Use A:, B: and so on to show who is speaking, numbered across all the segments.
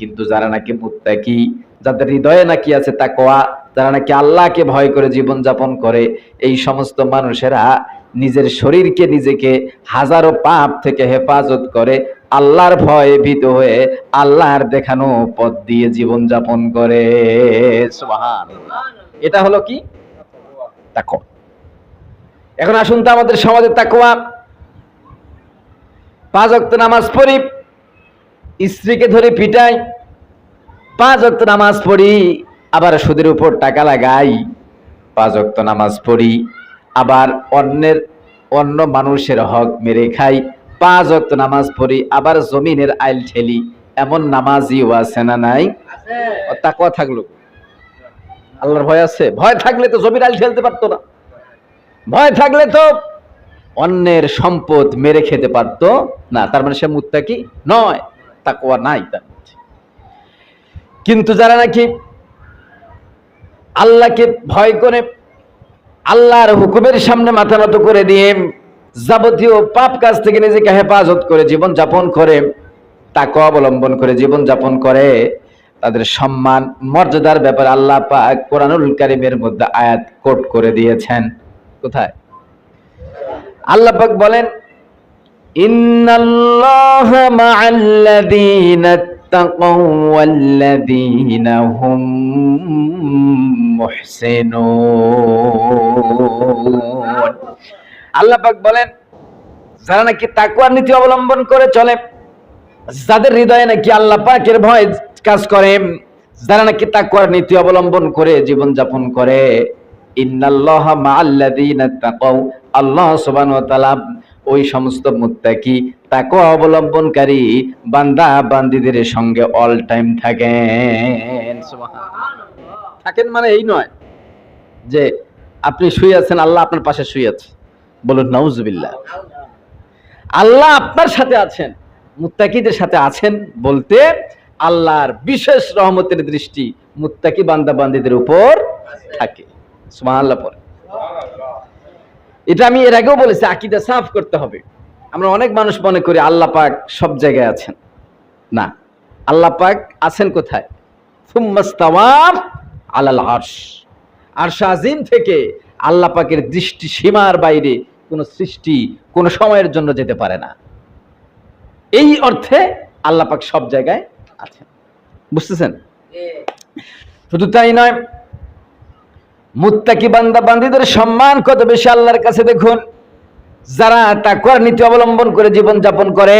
A: কিন্তু যারা নাকি মুত্তাকি, যাদের হৃদয়ে নাকি আছে তাকওয়া, যারা নাকি আল্লাহকে ভয় করে জীবন যাপন করে, এই সমস্ত মানুষেরা নিজের শরীরকে নিজেকে হাজারো পাপ থেকে হেফাজত করে আল্লাহর ভয়ে ভীত হয়ে আল্লাহর দেখানো পথ দিয়ে জীবন যাপন করে এটা হলো কি? এখন আসুন তো আমাদের সমাজে তাকওয়া। পাঁচ ওয়াক্ত নামাজ পড়ি। স্ত্রীকে ধরে পিটাই পাঁচ ওয়াক্ত নামাজ পড়ি আবার সুদের উপর টাকা লাগাই পাঁচ ওয়াক্ত নামাজ পড়ি আবার অন্যের অন্য মানুষের হক মেরে খাই পাঁচ ওয়াক্ত নামাজ পড়ি আবার জমিনের আইল ঠেলি এমন নামাজিও আছে না নাই? তাকওয়া থাকল। আল্লাহর ভয় আছে? ভয় থাকলে তো জমির আইল ঠেলতে পারতো না। ভয় থাকলে তো অন্যের সম্পদ মেরে খেতে পারতো না। তার মানে সে মুত্তাকি নয়। তাকওয়া নাই। কিন্তু যারা নাকি আল্লাহকে ভয় করে, আল্লাহর হুকুমের সামনে মাথা নত করে দিয়ে যাবতীয় পাপ কাজ থেকে নিজেকে হেফাজত করে জীবন যাপন করে তাকে অবলম্বন করে জীবন যাপন করে, তাদের সম্মান, মর্যাদার ব্যাপারে আল্লাহ পাক কোরআনুল কারিমের মধ্যে আয়াত কোট করে দিয়েছেন কোথায় আল্লাহ পাক বলেন ইন্নাল্লাহ মাআল্লাযীনা তাকাও ওয়াল্লাযীনা হুম মুহসিনুন। আল্লাহ পাক বলেন, যারা নাকি তাকওয়ার নীতি অবলম্বন করে চলে, যাদের হৃদয়ে নাকি আল্লাহ পাকের ভয় কাজ করে, যারা নাকি তাকওয়ার নীতি অবলম্বন করে জীবন যাপন করে, ইন্নাল্লাহ মাআল্লাযীনা তাকাও আল্লাহ সুবহানাহু ওয়া তাআলা ওই সমস্ত মুত্তাকি তাকে অবলম্বনকারী বান্দা বান্দীদের সঙ্গে অল টাইম থাকেন। থাকেন মানে এই নয় যে আপনি শুয়ে আছেন, আল্লাহ আপনার পাশে শুয়ে আছে। বলুন, নাউজুবিল্লাহ। আল্লাহ আপনার সাথে আছেন, মুত্তাকিদের সাথে আছেন বলতে আল্লাহর বিশেষ রহমতের দৃষ্টি মুত্তাকি বান্দা বান্দীদের উপর থাকে। সুবহানাল্লাহ পরে এটা আমি এর আগেও বলেছি আকিদা সাফ করতে হবে। আমরা অনেক মানুষ মনে করি আল্লাহ পাক সব জায়গায় আছেন। না আল্লাহ পাক আছেন কোথায়? সুম্মাস্তাওয়াফ আলাল আরশ। আরশ আজিম থেকে আল্লাহ পাকের দৃষ্টি সীমার বাইরে কোনো সৃষ্টি কোনো সময়ের জন্য যেতে পারে না। এই অর্থে আল্লাহ পাক সব জায়গায় আছেন। বুঝতেছেন? শুধু তাই নয় মুত্তাকি বান্দা বান্দীদের সম্মান কত বেশি আল্লাহর কাছে দেখুন যারা তাকওয়ার নীতি অবলম্বন করে জীবন যাপন করে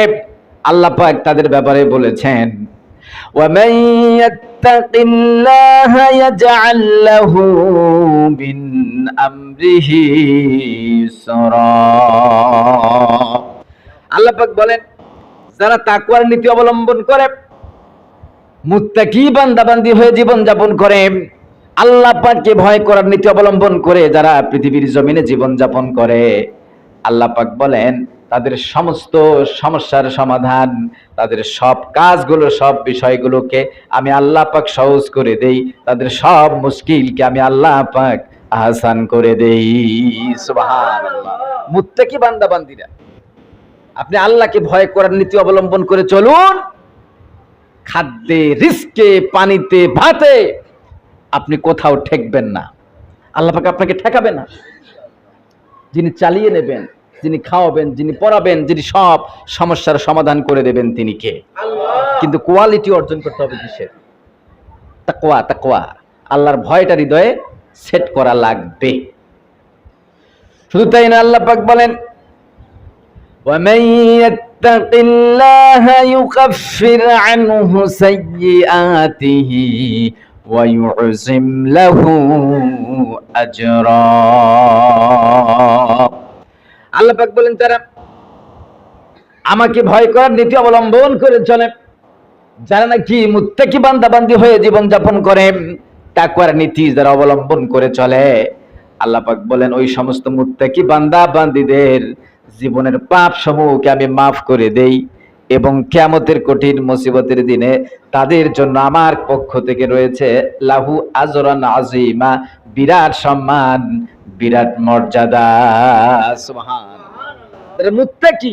A: আল্লাহ পাক তাদের ব্যাপারে বলেছেন ومن يتق الله يجعل له من أمره يسرا আল্লাহ পাক বলেন যারা তাকওয়ার নীতি অবলম্বন করে মুত্তাকি বান্দাবান্দি হয়ে জীবন যাপন করে আল্লাহ পাককে ভয় করার নীতি অবলম্বন করে যারা পৃথিবীর জমিনে জীবন যাপন করে, আল্লাহ পাক বলেন, তাদের সমস্ত সমস্যার সমাধান, তাদের সব কাজগুলো, সব বিষয়গুলোকে আমি আল্লাহ পাক সহজ করে দেই, তাদের সব মুশকিলকে আমি আল্লাহ পাক আহসান করে দেই। মুত্তাকি বান্দাবান্দিরা আপনি আল্লাহকে ভয় করার নীতি অবলম্বন করে চলুন। খাদ্যে, রিস্কে, পানিতে, ভাতে আপনি কোথাও ঠেকবেন না আল্লাহ পাক আপনাকে ঠেকাবে না যিনি চালিয়ে নেবেন যিনি খাওয়াবেন যিনি পড়াবেন যিনি সব সমস্যার সমাধান করে দেবেন তিনি কে কিন্তু কোয়ালিটি অর্জন করতে হবে কিসের তাকওয়া তাকওয়া আল্লাহর ভয়টা হৃদয়ে সেট করা লাগবে শুধু তাই না আল্লাহ পাক বলেন ومن يتق الله يكفر عنه سيئاته ويعزم له أجرا আল্লাহ পাক বলেন তারা আমাকে ভয় করার নীতি অবলম্বন করে চলে যারা নাকি মুত্তাকি বান্দাবান্দি হয়ে জীবন যাপন করে তাকওয়ার নীতি যারা অবলম্বন করে চলে আল্লাহ পাক বলেন ওই সমস্ত মুত্তাকি বান্দা বান্দিদের জীবনের পাপ সমূহকে আমি মাফ করে দেই এবং কিয়ামতের কঠিন মুসিবতের দিনে তাদের জন্য আমার পক্ষ থেকে রয়েছে লাহু আজরান আজিমা বিরাট সম্মান বিরাট মর্যাদা। মুত্তাকি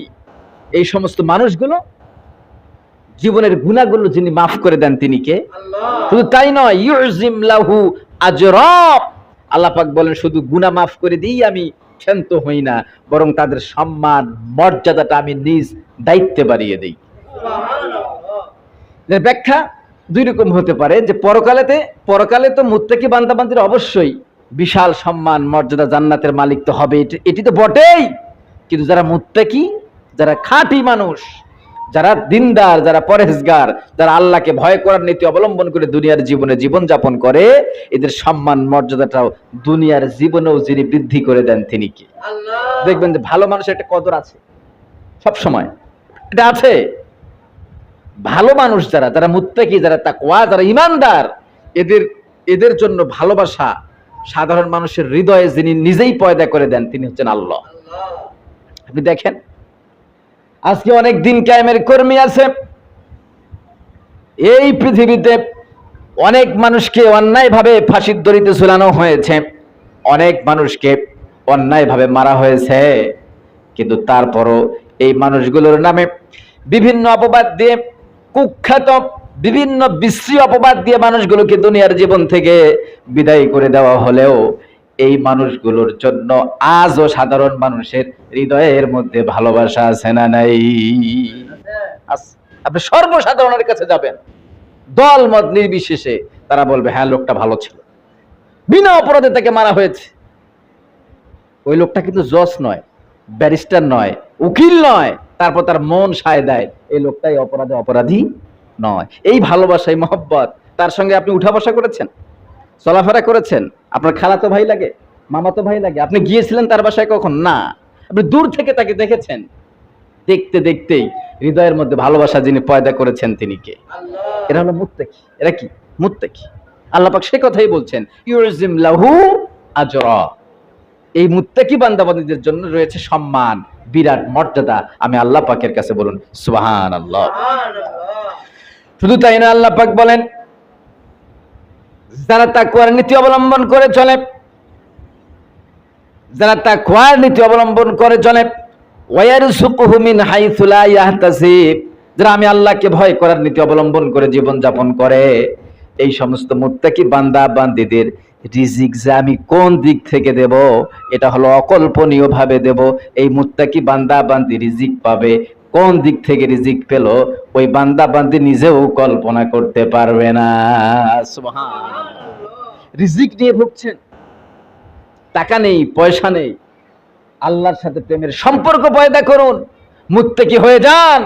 A: এই সমস্ত মানুষগুলো জীবনের গুণাগুলো যিনি মাফ করে দেন তিনি কে? শুধু তাই নয় ইউজিম লাহু আজরাব আল্লাহ পাক বলেন শুধু গুনাহ মাফ করে দিই আমি ক্ষান্ত হই না, বরং তাদের সম্মান, মর্যাদাটা আমি নিজ দায়িত্বে বাড়িয়ে দিই। ব্যাখ্যা দুই রকম হতে পারে, যে পরকালেতে, পরকালে তো মুত্তাকি বান্দাবান্দির অবশ্যই বিশাল সম্মান, মর্যাদা জান্নাতের মালিক তো হবে এটি তো বটেই। কিন্তু যারা মুত্তাকি, যারা খাঁটি মানুষ যারা দিনদার যারা পরেজগার যারা আল্লাহকে ভয় করার নীতি অবলম্বন করে দুনিয়ার জীবনে জীবন যাপন করে এদের সম্মান মর্যাদাটাও দুনিয়ার জীবনেও যিনি বৃদ্ধি করে দেন তিনি কি? দেখবেন যে ভালো মানুষের একটা কদর আছে। সব সময়। এটা আছে। ভালো মানুষ যারা যারা মুত্তাকি যারা তাকওয়া যারা ইমানদার এদের এদের জন্য ভালোবাসা সাধারণ মানুষের হৃদয়ে যিনি নিজেই পয়দা করে দেন তিনি হচ্ছেন আল্লাহ। আপনি দেখেন আজকে অনেক দিন কায়েমের কর্মী আছে। এই পৃথিবীতে অনেক মানুষকে অন্যায়ভাবে ফাঁসির দড়িতে ঝুলানো হয়েছে। অনেক মানুষকে অন্যায়ভাবে মারা হয়েছে। কিন্তু তারপরও এই মানুষগুলোর নামে বিভিন্ন অপবাদ দিয়ে কুখ্যাত, বিভিন্ন বিশ্রী অপবাদ দিয়ে মানুষগুলোকে দুনিয়ার জীবন থেকে বিদায় করে দেওয়া হলেও এই মানুষগুলোর জন্য আজও সাধারণ মানুষের হৃদয়ের মধ্যে ভালোবাসা আছে না নাই? আপনি সর্বসাধারণের কাছে যাবেন। দল মত নির্বিশেষে তারা বলবে হ্যাঁ লোকটা ভালো ছিল। বিনা অপরাধে তাকে মারা হয়েছে। ওই লোকটা কিন্তু জজ নয়, ব্যারিস্টার নয়, উকিল নয়, তারপর তার মন সায় দেয়। এই লোকটাই অপরাধে অপরাধী নয়। এই ভালোবাসাই মহব্বত, তার সঙ্গে আপনি উঠা বসা করেছেন? চলাফেরা করেছেন? আপনার খালাতো ভাই লাগে? মামাতো ভাই লাগে? আপনি গিয়েছিলেন তার বাসায় কখন? না। আপনি দূর থেকে তাকে দেখেছেন? দেখতে দেখতেই হৃদয়ের মধ্যে ভালোবাসা যিনি পয়দা করেছেন তিনি কে? এরা হলো মুত্তাকি। এরা কি? মুত্তাকি। আল্লাহ পাক সে কথাই বলছেন ইউরজিম লাহু আজরা। এই মুত্তাকি বান্দাবাদীদের জন্য রয়েছে সম্মান বিরাট মর্যাদা। আমি আল্লাহ পাকের কাছে বলুন সুবহান আল্লাহ শুধু তাই না আল্লাহ পাক বলেন যারা তাকওয়ার নীতি অবলম্বন করে চলে, যারা তাকওয়ার নীতি অবলম্বন করে চলে ওয়ারযুকুহু মিন হাইথু লা ইয়াহতাসিব, যারা আমি আল্লাহকে ভয় করার নীতি অবলম্বন করে জীবন যাপন করে, এই সমস্ত মুত্তাকি বান্দা বান্দিদের রিজিক যে আমি কোন দিক থেকে দেব, এটা হলো অকল্পনীয় ভাবে দেব, এই মুত্তাকি বান্দা বান্দি রিজিক পাবে কোন দিক থেকে রিজিক পেল, ওই বান্দা বান্দি নিজেও কল্পনা করতে পারবে না। রিজিক নিয়ে ভুগছেন। টাকা নেই, পয়সা নেই। আল্লাহর সাথে প্রেমের সম্পর্ক পয়দা করুন। মুত্তাকি হয়ে যান।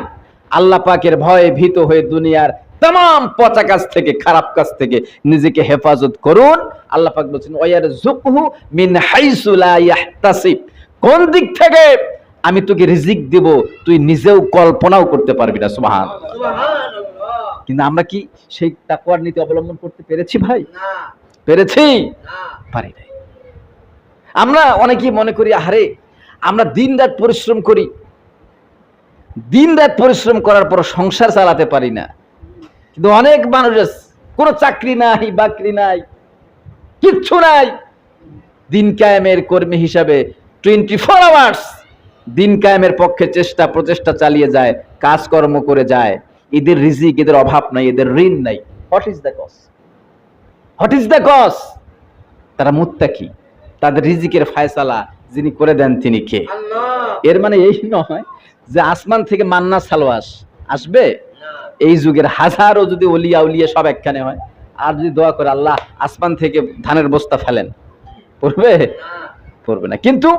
A: আল্লাহ পাকের ভয়ে ভীত হয়ে দুনিয়ার তাম পচা কাজ থেকে, খারাপ কাজ থেকে নিজেকে হেফাজত করুন। আল্লাহ পাক বলছেন ওয়ার জুকহু মিন হাইসু লা ইয়াহতাসিব। কোন দিক থেকে আমি তোকে রিজিক দেব তুই নিজেও কল্পনাও করতে পারবি না সুবহান। কিন্তু আমরা কি সেই তাকওয়ার নীতি অবলম্বন করতে পেরেছি ভাই? পেরেছি? পারি নাই। আমরা অনেকেই মনে করি আহারে আমরা দিন রাত পরিশ্রম করি। দিন রাত পরিশ্রম করার পর সংসার চালাতে পারি না। কিন্তু অনেক মানুষ কোনো চাকরি নাই বাকরি নাই কিচ্ছু নাই। দিন কায়েমের কর্মী হিসাবে টোয়েন্টি ফোর আওয়ার্স দিন কায়েমের পক্ষে চেষ্টা প্রচেষ্টা চালিয়ে যায় কাজকর্ম করে যায়। এদের রিজিক এদের অভাব নাই এদের ঋণ নাই। What is the cause what is the cause তারা মুত্তাকি। তাদের রিজিকের ফায়সালা যিনি করে দেন তিনি কে? এর মানে এই নয় যে আসমান থেকে মান্না সালোয়াস আসবে? এই যুগের হাজারও যদি অলিয়া উলিয়া সব একখানে হয় আর যদি দোয়া করে আল্লাহ আসমান থেকে ধানের বস্তা ফেলেন পড়বে? পড়বে না। কিন্তু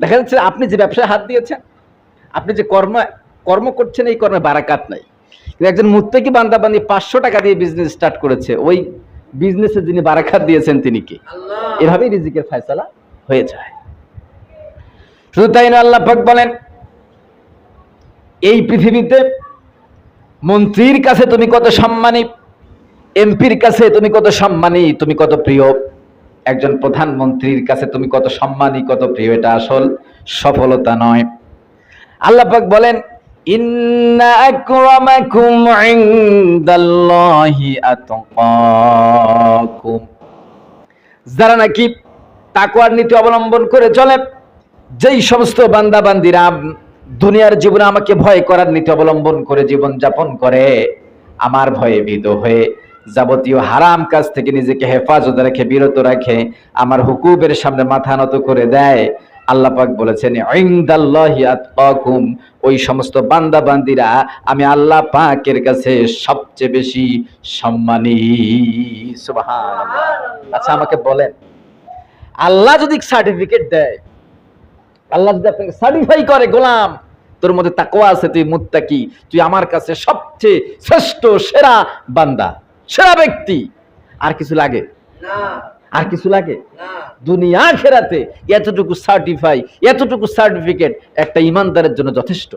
A: দেখা যাচ্ছে আপনি যে ব্যবসায় হাত দিয়েছেন আপনি যে কর্ম কর্ম করছেন এই কর্মে বারাকাত নাই। কিন্তু একজন মুত্তাকি বান্দা বান্দি পাঁচশো টাকা দিয়ে বিজনেস স্টার্ট করেছে ওই বিজনেসে যিনি বারাকাত দিয়েছেন তিনি কি? এভাবেই রিজিকের ফয়সালা হয়ে যায়। শুধু তাই না আল্লাহ পাক বলেন এই পৃথিবীতে মন্ত্রীর কাছে তুমি কত সম্মানী এমপির কাছে তুমি কত সম্মানী তুমি কত প্রিয়। একজন প্রধানমন্ত্রীর কাছে তুমি কত সম্মানী, কত প্রিয়, এটা আসল সফলতা নয়। আল্লাহ পাক বলেন, ইন্না যারা নাকি তাকওয়ার নীতি অবলম্বন করে চলে, যেই সমস্ত বান্দা বান্দিরা দুনিয়ার জীবনে আমাকে ভয় করার নীতি অবলম্বন করে জীবন যাপন করে, আমার ভয়ে ভীত হয়ে যাবতীয় হারাম কাজ থেকে নিজেকে হেফাজত রেখে, বিরত রাখে, আমার হুকুবের সামনে মাথা নত করে দেয়। আল্লাহ পাক বলেছেন আতকাকুম ওই সমস্ত বান্দা বান্দিরা আমি আল্লাহ পাকের কাছে সবচেয়ে বেশি সম্মানী। সুবহানাল্লাহ। আচ্ছা আমাকে বলেন, আল্লাহ যদি সার্টিফিকেট দেয়, আল্লাহ যদি আপনাকে সার্টিফাই করে, গোলাম, তোর মধ্যে তাকওয়া আছে, তুই মুত্তাকি, তুই আমার কাছে সবচেয়ে শ্রেষ্ঠ, সেরা বান্দা। সেরা ব্যক্তি। আর কিছু লাগে? আর কিছু লাগে? দুনিয়া খেরাতে এতটুকু সার্টিফাই এতটুকু সার্টিফিকেট একটা ইমানদারের জন্য যথেষ্ট।